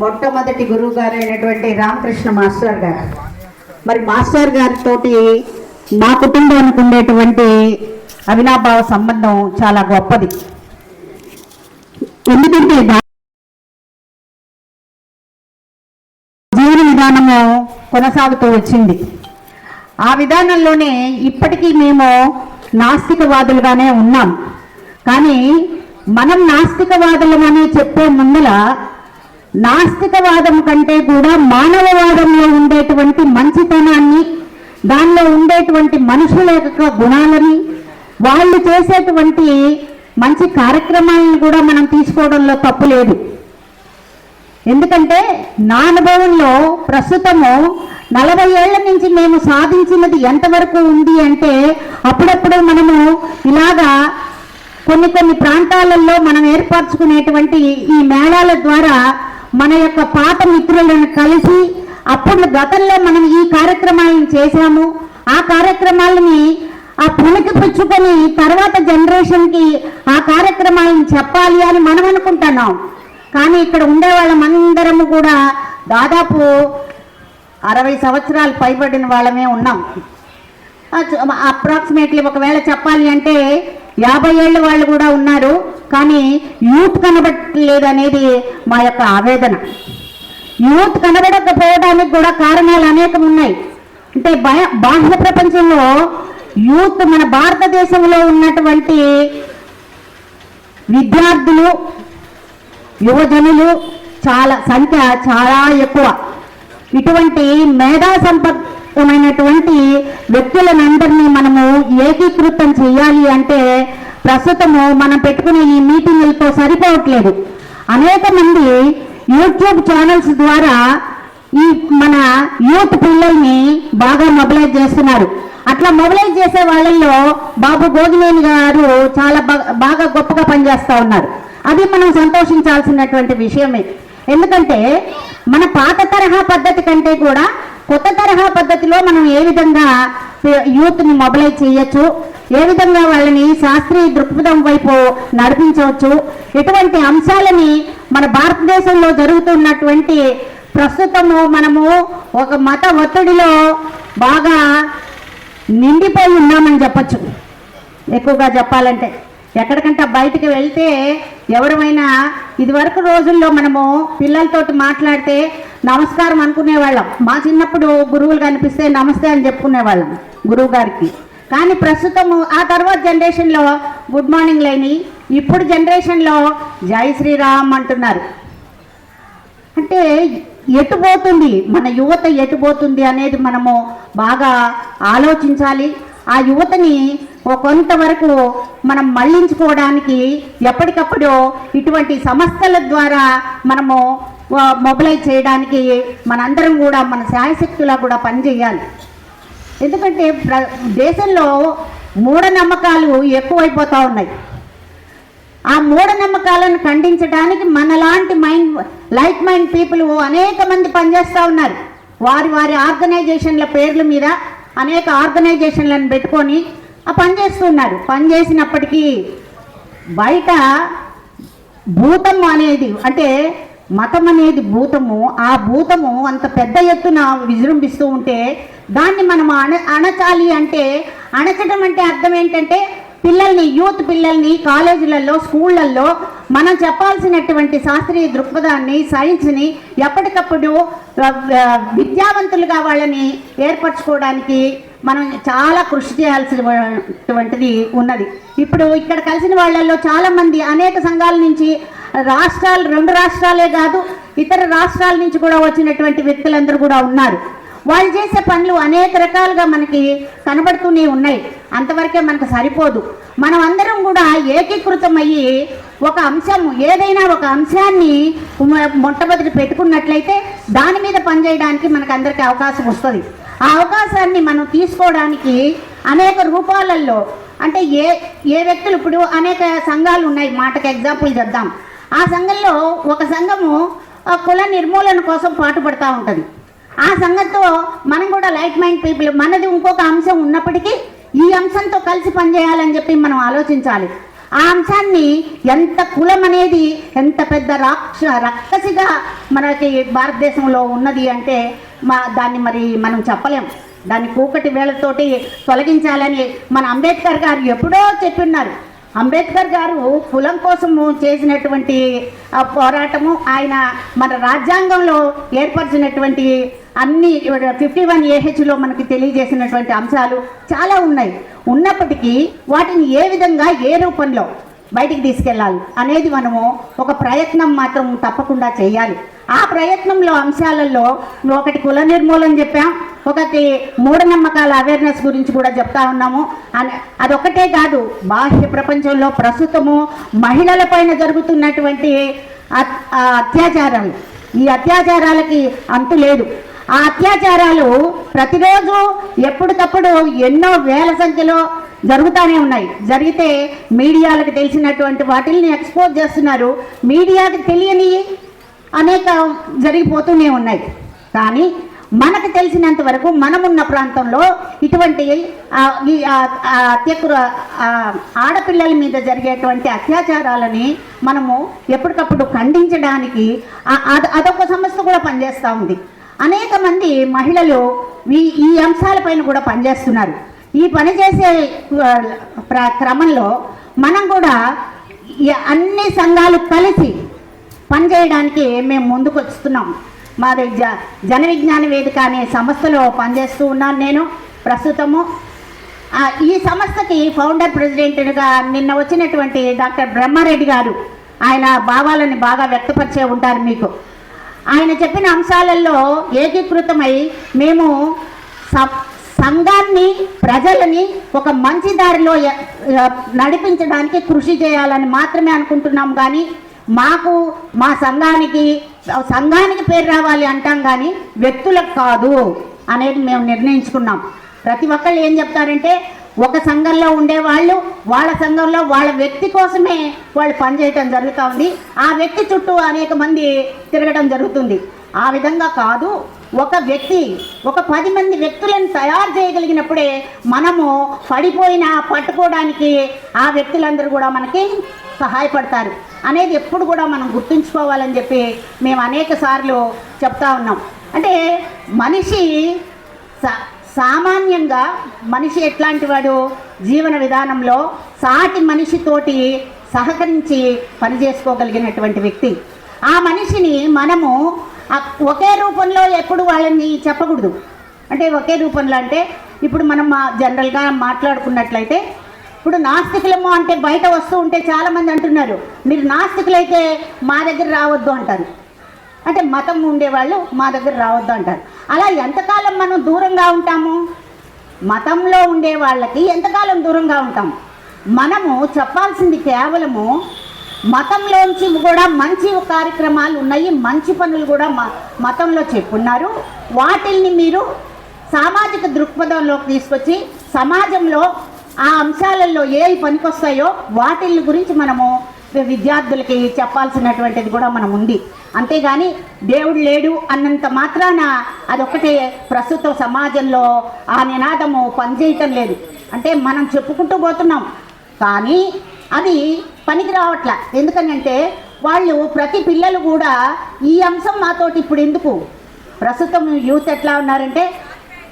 మొట్టమొదటి గురువు గారు అయినటువంటి రామకృష్ణ మాస్టర్ గారు. మరి మాస్టర్ గారితో మా కుటుంబానికి ఉండేటువంటి అవినాభావ సంబంధం చాలా గొప్పది. ఎందుకంటే జీవన విధానము కొనసాగుతూ వచ్చింది. ఆ విధానంలోనే ఇప్పటికీ మేము నాస్తికవాదులుగానే ఉన్నాం. కానీ మనం నాస్తికవాదులమని చెప్పే ముందల నాస్తికవాదం కంటే కూడా మానవవాదంలో ఉండేటువంటి మంచితనాన్ని దానిలో ఉండేటువంటి మనుషుల యొక్క గుణాలని వాళ్ళు చేసేటువంటి మంచి కార్యక్రమాలను కూడా మనం తీసుకోవడంలో తప్పు లేదు. ఎందుకంటే నా అనుభవంలో ప్రస్తుతము నలభై ఏళ్ళ నుంచి మేము సాధించినది ఎంతవరకు ఉంది అంటే అప్పుడప్పుడు మనము ఇలాగా కొన్ని కొన్ని ప్రాంతాలలో మనం ఏర్పరచుకునేటువంటి ఈ మేళాల ద్వారా మన యొక్క పాత మిత్రులను కలిసి అప్పుడు గతంలో మనం ఈ కార్యక్రమాలను చేశాము. ఆ కార్యక్రమాలని ఆ పుణికి పుచ్చుకొని తర్వాత జనరేషన్కి ఆ కార్యక్రమాలను చెప్పాలి అని మనం అనుకుంటున్నాం. కానీ ఇక్కడ ఉండే వాళ్ళమందరము కూడా దాదాపు అరవై సంవత్సరాలు పైబడిన వాళ్ళమే ఉన్నాం. అప్రాక్సిమేట్లీ ఒకవేళ చెప్పాలి అంటే యాభై ఏళ్ళ వాళ్ళు కూడా ఉన్నారు కానీ యూత్ కనబడలేదు అనేది మా యొక్క ఆవేదన. యూత్ కనబడకపోవడానికి కూడా కారణాలు అనేకం ఉన్నాయి. అంటే బాహ్య ప్రపంచంలో యూత్ మన భారతదేశంలో ఉన్నటువంటి విద్యార్థులు యువజనులు చాలా సంఖ్య చాలా ఎక్కువ. ఇటువంటి మేధా సంపన్నమైనటువంటి వ్యక్తులనందరినీ మనము ఏకీకృతం చేయాలి అంటే ప్రస్తుతము మనం పెట్టుకునే ఈ మీటింగులతో సరిపోవట్లేదు. అనేక మంది యూట్యూబ్ ఛానల్స్ ద్వారా ఈ మన యూత్ పిల్లల్ని బాగా మొబిలైజ్ చేస్తున్నారు. అట్లా మొబిలైజ్ చేసే వాళ్ళల్లో బాబు గోగినేని గారు చాలా బాగా గొప్పగా పనిచేస్తూ ఉన్నారు. అది మనం సంతోషించాల్సినటువంటి విషయమే. ఎందుకంటే మన పాత తరహా పద్ధతి కంటే కూడా కొత్త తరహా పద్ధతిలో మనం ఏ విధంగా యూత్ని మొబిలైజ్ చేయొచ్చు ఏ విధంగా వాళ్ళని శాస్త్రీయ దృక్పథం వైపు నడిపించవచ్చు? ఇటువంటి అంశాలని మన భారతదేశంలో జరుగుతున్నటువంటి ప్రస్తుతము మనము ఒక మత ఒత్తిడిలో బాగా నిండిపోయి ఉన్నామని చెప్పచ్చు. ఎక్కువగా చెప్పాలంటే ఎక్కడికంటే బయటికి వెళ్తే ఎవరమైనా ఇదివరకు రోజుల్లో మనము పిల్లలతోటి మాట్లాడితే నమస్కారం అనుకునేవాళ్ళం. మా చిన్నప్పుడు గురువులు కనిపిస్తే నమస్తే అని చెప్పుకునేవాళ్ళం గురువు గారికి కానీ ప్రస్తుతము ఆ తర్వాత జనరేషన్లో గుడ్ మార్నింగ్ లేని ఇప్పుడు జనరేషన్లో జై శ్రీరామ్ అంటున్నారు. అంటే ఎటు పోతుంది? మన యువత ఎటు పోతుంది అనేది మనము బాగా ఆలోచించాలి. ఆ యువతని కొంతవరకు మనం మళ్ళించుకోవడానికి ఎప్పటికప్పుడు ఇటువంటి సంస్థల ద్వారా మనము మొబిలైజ్ చేయడానికి మనందరం కూడా మన శాయశక్తులా కూడా పనిచేయాలి. ఎందుకంటే ప్ర దేశంలో మూఢనమ్మకాలు ఎక్కువైపోతూ ఉన్నాయి. ఆ మూఢనమ్మకాలను ఖండించడానికి మనలాంటి మైండ్ లైక్ మైండ్ పీపుల్ అనేక మంది పనిచేస్తూ ఉన్నారు. వారి వారి ఆర్గనైజేషన్ల పేర్ల మీద అనేక ఆర్గనైజేషన్లను పెట్టుకొని ఆ పనిచేస్తున్నారు పనిచేసినప్పటికీ బయట భూతం అనేది అంటే మతం అనేది భూతము ఆ భూతము అంత పెద్ద ఎత్తున విజృంభిస్తూ ఉంటే దాన్ని మనం అణ అణచాలి అంటే అణచడం అంటే అర్థం ఏంటంటే పిల్లల్ని యూత్ పిల్లల్ని కాలేజీలలో స్కూళ్ళల్లో మనం చెప్పాల్సినటువంటి శాస్త్రీయ దృక్పథాన్ని సైన్స్ని ఎప్పటికప్పుడు విద్యావంతులుగా వాళ్ళని ఏర్పరచుకోవడానికి మనం చాలా కృషి చేయాల్సినటువంటిది ఉన్నది. ఇప్పుడు ఇక్కడ కలిసిన వాళ్ళల్లో చాలామంది అనేక సంఘాల నుంచి రాష్ట్రాలు రెండు రాష్ట్రాలే కాదు ఇతర రాష్ట్రాల నుంచి కూడా వచ్చినటువంటి వ్యక్తులందరూ కూడా ఉన్నారు. వాళ్ళు చేసే పనులు అనేక రకాలుగా మనకి కనబడుతూనే ఉన్నాయి. అంతవరకే మనకు సరిపోదు. మనం అందరం కూడా ఏకీకృతమయ్యి ఒక అంశం ఏదైనా ఒక అంశాన్ని మొట్టమొదటి పెట్టుకున్నట్లయితే దాని మీద పనిచేయడానికి మనకు అందరికీ అవకాశం వస్తుంది. ఆ అవకాశాన్ని మనం తీసుకోవడానికి అనేక రూపాలలో అంటే ఏ ఏ వ్యక్తులు ఇప్పుడు అనేక సంఘాలు ఉన్నాయి. మాటకి ఎగ్జాంపుల్ చెప్దాం. ఆ సంఘంలో ఒక సంఘము ఆ, కుల నిర్మూలన కోసం పాటుపడతా ఉంటుంది. ఆ సంగతితో మనం కూడా లైక్ మైండ్ పీపుల్ మనది ఇంకొక అంశం ఉన్నప్పటికీ ఈ అంశంతో కలిసి పనిచేయాలని చెప్పి మనం ఆలోచించాలి. ఆ అంశాన్ని ఎంత కులం అనేది ఎంత పెద్ద రాక్ష రక్కసిగా మనకి భారతదేశంలో ఉన్నది అంటే మా దాన్ని మరి మనం చెప్పలేం. దాన్ని కూకటి వేళతోటి తొలగించాలని మన అంబేద్కర్ గారు ఎప్పుడో చెప్పున్నారు. అంబేద్కర్ గారు కులం కోసము చేసినటువంటి పోరాటము ఆయన మన రాజ్యాంగంలో ఏర్పరిచినటువంటి అన్ని ఫిఫ్టీ వన్ ఏహెచ్లో మనకి తెలియజేసినటువంటి అంశాలు చాలా ఉన్నాయి. ఉన్నప్పటికీ వాటిని ఏ విధంగా ఏ రూపంలో బయటికి తీసుకెళ్ళాలి. అనేది మనము ఒక ప్రయత్నం మాత్రం తప్పకుండా చేయాలి. ఆ ప్రయత్నంలో అంశాలలో ఒకటి కుల నిర్మూలన చెప్పాం ఒకటి మూఢనమ్మకాల అవేర్నెస్ గురించి కూడా చెప్తా ఉన్నాము. అని అదొకటే కాదు బాహ్య ప్రపంచంలో ప్రస్తుతము మహిళల పైన జరుగుతున్నటువంటి అత్- ఆ అత్యాచారాలు ఈ అత్యాచారాలకి అంతు లేదు. ఆ అత్యాచారాలు ప్రతిరోజు ఎప్పటికప్పుడు ఎన్నో వేల సంఖ్యలో జరుగుతూనే ఉన్నాయి. జరిగితే మీడియాలకు తెలిసినటువంటి వాటిల్ని ఎక్స్పోజ్ చేస్తున్నారు. మీడియాకి తెలియని అనేక జరిగిపోతూనే ఉన్నాయి. కానీ మనకు తెలిసినంత వరకు మనమున్న ప్రాంతంలో ఇటువంటి ఈ ఆ- అత్యకుర ఆడపిల్లల మీద జరిగేటువంటి అత్యాచారాలని మనము ఎప్పటికప్పుడు ఖండించడానికి అద- అదొక సంస్థ కూడా పనిచేస్తూ ఉంది. అనేక మంది మహిళలు ఈ ఈ అంశాలపైన కూడా పనిచేస్తున్నారు. ఈ పని చేసే ప్ర- క్రమంలో మనం కూడా అన్ని సంఘాలు కలిసి పనిచేయడానికి మేము ముందుకు వస్తున్నాం మాది జ జన విజ్ఞాన వేదిక అనే సంస్థలో పనిచేస్తూ ఉన్నాను నేను ప్రస్తుతము. ఈ సంస్థకి ఫౌండర్ ప్రెసిడెంట్గా నిన్న వచ్చినటువంటి డాక్టర్ బ్రహ్మారెడ్డి గారు ఆయన భావాలని బాగా వ్యక్తపరిచే ఉంటారు మీకు. ఆయన చెప్పిన అంశాలలో ఏకీకృతమై మేము స- సంఘాన్ని ప్రజలని ఒక మంచి దారిలో నడిపించడానికి కృషి చేయాలని మాత్రమే అనుకుంటున్నాం కానీ మాకు మా సంఘానికి సంఘానికి పేరు రావాలి అంటాం కానీ వ్యక్తులకు కాదు అనేది మేము నిర్ణయించుకున్నాం. ప్రతి ఒక్కళ్ళు ఏం చెప్తారంటే ఒక సంఘంలో ఉండేవాళ్ళు వాళ్ళ సంఘంలో వాళ్ళ వ్యక్తి కోసమే వాళ్ళు పనిచేయటం జరుగుతూ ఉంది. ఆ వ్యక్తి చుట్టూ అనేక మంది తిరగడం జరుగుతుంది. ఆ విధంగా కాదు ఒక వ్యక్తి ఒక పది మంది వ్యక్తులను తయారు చేయగలిగినప్పుడే మనము పడిపోయినా పట్టుకోవడానికి ఆ వ్యక్తులందరూ కూడా మనకి సహాయపడతారు. అనేది ఎప్పుడు కూడా మనం గుర్తుంచుకోవాలని చెప్పి మేము అనేక సార్లు చెప్తా ఉన్నాం. అంటే మనిషి సా- సామాన్యంగా మనిషి ఎట్లాంటి వాడు? జీవన విధానంలో సాటి మనిషితోటి సహకరించి పనిచేసుకోగలిగినటువంటి వ్యక్తి. ఆ మనిషిని మనము ఒకే రూపంలో ఎప్పుడు వాళ్ళని చెప్పకూడదు. అంటే ఒకే రూపంలో అంటే ఇప్పుడు మనం మా జనరల్గా మాట్లాడుకున్నట్లయితే ఇప్పుడు నాస్తికులము అంటే బయట వస్తూ ఉంటే చాలామంది అంటున్నారు మీరు నాస్తికులైతే మా దగ్గర రావద్దు అంటారు. అంటే మతం ఉండేవాళ్ళు మా దగ్గర రావద్దు అంటారు. అలా ఎంతకాలం మనం దూరంగా ఉంటాము? మతంలో ఉండే వాళ్ళకి ఎంతకాలం దూరంగా ఉంటాం మనము చెప్పాల్సింది కేవలము మతంలోంచి కూడా మంచి కార్యక్రమాలు ఉన్నాయి మంచి పనులు కూడా మ- మతంలో చెప్పున్నారు. వాటిల్ని మీరు సామాజిక దృక్పథంలోకి తీసుకొచ్చి సమాజంలో ఆ అంశాలలో ఏవి పనికొస్తాయో వాటిల్ని గురించి మనము విద్యార్థులకి చెప్పాల్సినటువంటిది కూడా మనం ఉంది. అంతేగాని దేవుడు లేడు అన్నంత మాత్రాన అదొక్కటే ప్రస్తుత సమాజంలో ఆ నినాదము పనిచేయటం లేదు. అంటే మనం చెప్పుకుంటూ పోతున్నాం. కానీ అది పనికి రావట్ల. ఎందుకనంటే వాళ్ళు ప్రతి పిల్లలు కూడా ఈ అంశం మాతోటి ఇప్పుడు ఎందుకు? ప్రస్తుతం యూత్ ఎట్లా ఉన్నారంటే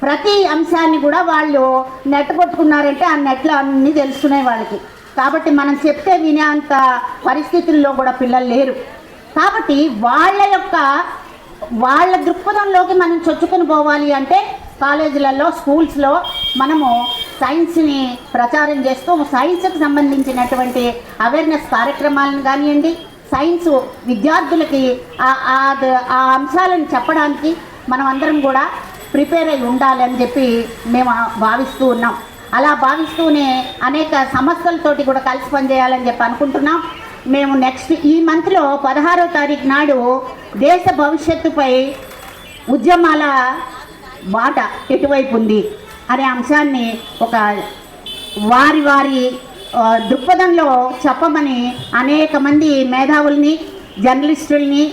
ప్రతి అంశాన్ని కూడా వాళ్ళు నెట్ కొట్టుకున్నారంటే ఆ నెట్లో అన్నీ తెలుస్తున్నాయి వాళ్ళకి. కాబట్టి మనం చెప్తే వినే అంత పరిస్థితుల్లో కూడా పిల్లలు లేరు. కాబట్టి వాళ్ళ యొక్క వాళ్ళ దృక్పథంలోకి మనం చొచ్చుకొని పోవాలి అంటే కాలేజీలలో స్కూల్స్లో మనము సైన్స్ని ప్రచారం చేస్తూ సైన్స్కి సంబంధించినటువంటి అవేర్నెస్ కార్యక్రమాలను కానివ్వండి సైన్స్ విద్యార్థులకి ఆ- ఆ- అంశాలను చెప్పడానికి మనం అందరం కూడా ప్రిపేర్ అయి ఉండాలి అని చెప్పి మేము భావిస్తూ ఉన్నాం. అలా భావిస్తూనే అనేక సమస్యలతోటి కూడా కలిసి పనిచేయాలని చెప్పి అనుకుంటున్నాం. మేము నెక్స్ట్ ఈ మంత్లో పదహారో తారీఖు నాడు దేశ భవిష్యత్తుపై ఉద్యమాల బాట ఎటువైపు ఉంది? అనే అంశాన్ని ఒక వారి వారి దృక్పథంలో చెప్పమని అనేక మంది మేధావుల్ని జర్నలిస్టుల్ని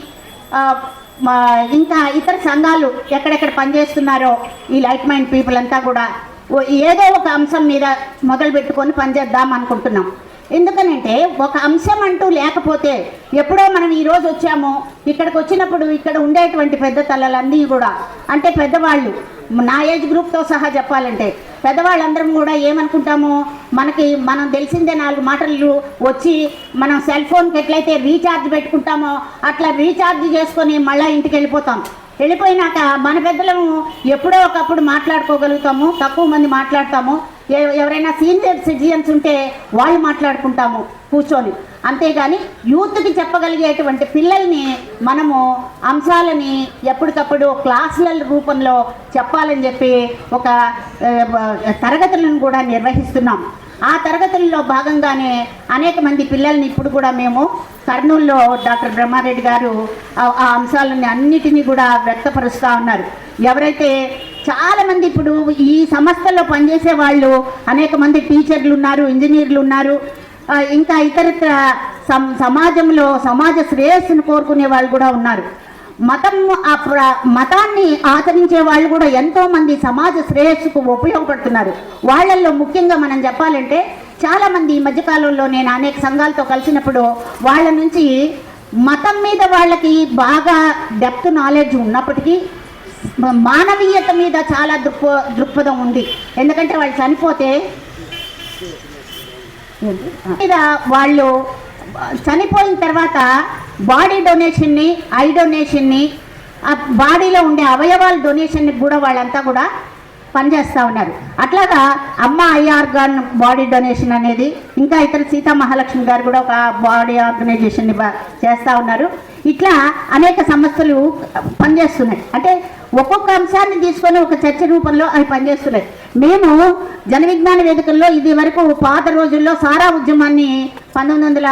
ఇంకా ఇతర సంఘాలు ఎక్కడెక్కడ పనిచేస్తున్నారో ఈ లైట్ మైండ్ పీపుల్ అంతా కూడా ఏదో ఒక అంశం మీద మొదలు పెట్టుకొని పనిచేద్దాం అనుకుంటున్నాం. ఎందుకనంటే ఒక అంశం అంటూ లేకపోతే ఎప్పుడో మనం ఈరోజు వచ్చాము ఇక్కడికి వచ్చినప్పుడు ఇక్కడ ఉండేటువంటి పెద్ద తల్లలన్నీ కూడా అంటే పెద్దవాళ్ళు నా ఏజ్ గ్రూప్తో సహా చెప్పాలంటే పెద్దవాళ్ళందరం కూడా ఏమనుకుంటాము మనకి మనం తెలిసిందే నాలుగు మాటలు వచ్చి మనం సెల్ ఫోన్కి ఎట్లయితే రీఛార్జ్ పెట్టుకుంటామో అట్లా రీఛార్జ్ చేసుకొని మళ్ళీ ఇంటికి వెళ్ళిపోతాం. వెళ్ళిపోయినాక మన పెద్దలము ఎప్పుడో ఒకప్పుడు మాట్లాడుకోగలుగుతాము తక్కువ మంది మాట్లాడతాము ఎవరైనా సీనియర్ సిటిజన్స్ ఉంటే వాళ్ళు మాట్లాడుకుంటాము కూర్చొని. అంతేగాని యూత్కి చెప్పగలిగేటువంటి పిల్లల్ని మనము అంశాలని ఎప్పటికప్పుడు క్లాసుల రూపంలో చెప్పాలని చెప్పి ఒక తరగతులను కూడా నిర్వహిస్తున్నాం. ఆ తరగతుల్లో భాగంగానే అనేక మంది పిల్లల్ని ఇప్పుడు కూడా మేము కర్నూలులో డాక్టర్ బ్రహ్మారెడ్డి గారు ఆ అంశాలని అన్నిటినీ కూడా వ్యక్తపరుస్తూ ఉన్నారు. ఎవరైతే చాలామంది ఇప్పుడు ఈ సంస్థలో పనిచేసే వాళ్ళు అనేక మంది టీచర్లు ఉన్నారు ఇంజనీర్లు ఉన్నారు ఇంకా ఇతరత్ర సమాజంలో సమాజ శ్రేయస్సును కోరుకునే వాళ్ళు కూడా ఉన్నారు. మతం ఆ ప్ర- మతాన్ని ఆచరించే వాళ్ళు కూడా ఎంతో మంది సమాజ శ్రేయస్సుకు ఉపయోగపడుతున్నారు. వాళ్ళల్లో ముఖ్యంగా మనం చెప్పాలంటే చాలా మంది ఈ మధ్యకాలంలో నేను అనేక సంఘాలతో కలిసినప్పుడు వాళ్ళ నుంచి మతం మీద వాళ్ళకి బాగా డెప్త్ నాలెడ్జ్ ఉన్నప్పటికీ మానవీయత మీద చాలా దృక్ప దృక్పథం ఉంది. ఎందుకంటే వాళ్ళు చనిపోతే మీద వాళ్ళు చనిపోయిన తర్వాత బాడీ డొనేషన్ని ఐ డొనేషన్ని ఆ బాడీలో ఉండే అవయవాల డొనేషన్ని కూడా వాళ్ళంతా కూడా పనిచేస్తూ ఉన్నారు. అట్లాగా అమ్మ ఐ ఆర్గాన్ బాడీ డొనేషన్ అనేది ఇంకా ఇతర సీతా మహాలక్ష్మి గారు కూడా ఒక బాడీ ఆర్గనైజేషన్ని చేస్తూ ఉన్నారు. ఇట్లా అనేక సంస్థలు పనిచేస్తున్నాయి అంటే ఒక్కొక్క అంశాన్ని తీసుకొని ఒక చర్చ రూపంలో అవి పనిచేస్తున్నాయి మేము జన విజ్ఞాన వేదికల్లో ఇది వరకు పాత రోజుల్లో సారా ఉద్యమాన్ని పంతొమ్మిది వందల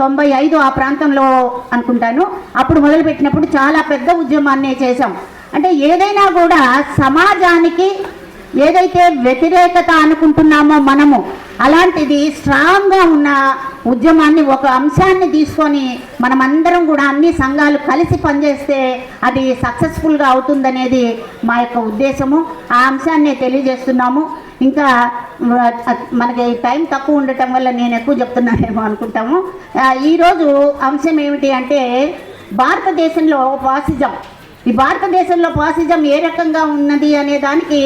తొంభై ఐదు ఆ ప్రాంతంలో అనుకుంటాను. అప్పుడు మొదలుపెట్టినప్పుడు చాలా పెద్ద ఉద్యమాన్ని చేశాం. అంటే ఏదైనా కూడా సమాజానికి ఏదైతే వ్యతిరేకత అనుకుంటున్నామో మనము అలాంటిది స్ట్రాంగ్గా ఉన్న ఉద్యమాన్ని ఒక అంశాన్ని తీసుకొని మనమందరం కూడా అన్ని సంఘాలు కలిసి పనిచేస్తే అది సక్సెస్ఫుల్గా అవుతుందనేది మా యొక్క ఉద్దేశము. ఆ అంశాన్ని తెలియజేస్తున్నాము. ఇంకా మనకి టైం తక్కువ ఉండటం వల్ల నేను ఎక్కువ చెప్తున్నానేమో అనుకుంటాము. ఈరోజు అంశం ఏమిటి అంటే భారతదేశంలో పాసిజం. ఈ భారతదేశంలో పాసిజం ఏ రకంగా ఉన్నది అనే దానికి